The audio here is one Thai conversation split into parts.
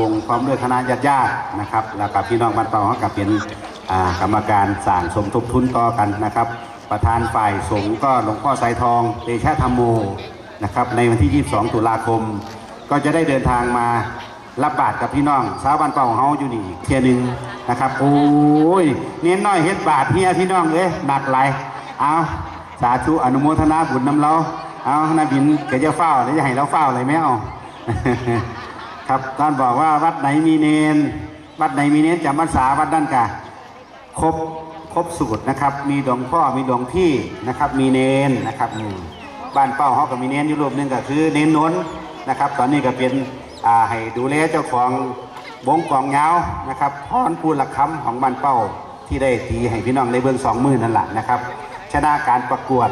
วงพร้อมด้วยคณะญาติญาตินะครับ แล้วกับพี่น้องบ้านเป่าเขากับเป็นกรรมการสางสมทบทุนต่อกันนะครับ ประธานฝ่ายสงฆ์ก็หลวงพ่อสายทองเตชะธรรมโมนะครับในวันที่ 22 ตุลาคม ก็จะได้เดินทางมารับบาตรกับพี่น้องสาวบ้านเป่าของเฮาอยู่นี่เทียนึงนะครับโอ้ยเน้นน้อยเฮ็ดบาตรเฮียพี่น้องเอ้ยหนักหลายเอาสาธุอนุโมทนาบุญนำเราเอานาบินแกจะเฝ้าแล้วจะให้เราเฝ้าอะไรไหมเอา ครับท่านบอกว่าวัดไหนมีเนน วัดไหนมีเนนจำพรรษาวัดนั่นกะครบครบสูตรนะครับ มีหลวงพ่อมีหลวงพี่นะครับ มีเนนนะครับบ้านเป้าเขาก็มีเนนอยู่รูปนึงก็คือเนนนนนะครับ ตอนนี้ก็เป็นให้ดูแลเจ้าของวงกองยานะครับพรปูหลักคำของบ้านเป้าที่ได้ตีให้พี่น้องได้เบื้องสองมือนั่นแหละนะครับชนะการประกวด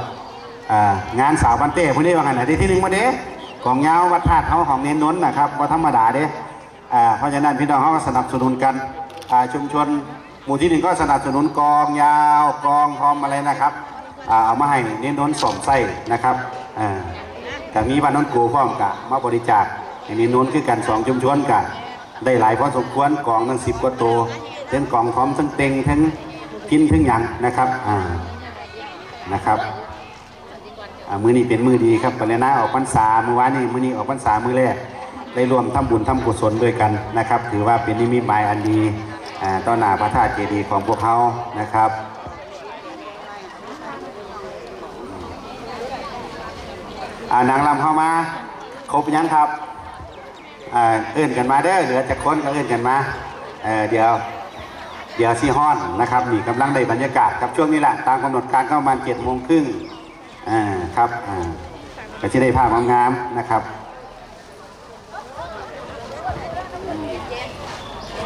งานสาวบันเต้พวกนี้ว่าไงนะที่ที่หนึ่งมาเด้ ของเงาวัดธาตุเขาของเน้นน้นนะครับว่าธรรมดาเด้อ่าเพราะฉะนั้นพี่น้องเขาก็สนับสนุนกันอ่าชุมชนหมู่ที่หนึ่งก็สนับสนุนกองยาวกองพร้อมอะไรนะครับอ่าเอามาให้เน้นน้นสมไส้นะครับอ่าแต่มีบ้านนนกูพร้อมกะมาบริจาคเน้นน้นคือกันสองชุมชนกันได้หลายพอสมควรกองตั้งสิบกว่าตัวทั้งกองพร้อมทั้งเต็งทั้งพินทั้งหยังนะครับอ่านะครับ มือนี้เป็นมือดีครับปรินาออกพรรษาเมื่อวานนี้มือนี้ออกพรรษามือแรกได้รวมทำบุญทำกุศลด้วยกันนะครับ ถือว่าเป็นนิมิตหมายอันดีต่อหน้าพระธาตุเจดีย์ของพวกเขานะครับนางลำเข้ามา ครบยังครับเอื้นกันมาเด้อเหลือจะค้นก็เอื้นกันมาเเดี๋ยวเดี๋ยวซีฮอนนะครับนี่กำลังได้บรรยากาศครับช่วงนี้แหละตามกำหนดการเข้ามาเจ็ดโมงครึ่ง อ่าครับอ่าก็จะได้ภาพงามๆนะครับ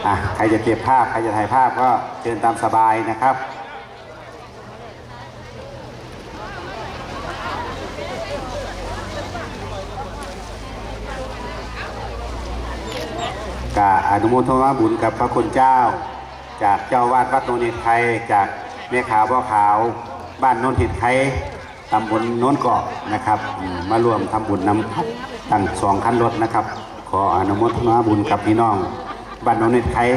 อะใครจะเก็บภาพ ใครจะถ่ายภาพก็เชิญตามสบายนะครับกาอนุโมทนาบุญกับพระคุณเจ้า จากเจ้าวาดวัดโนนเห็ดไทยจากแม่ขาวพ่อขาว บ้านโนนเห็ดไทย ตำบลโนนเกาะนะครับมารวมทำบุญนำตั้งสองคันรถนะครับ ขออนุโมทนาบุญกับพี่น้องบ้านโนนเห็ดไทย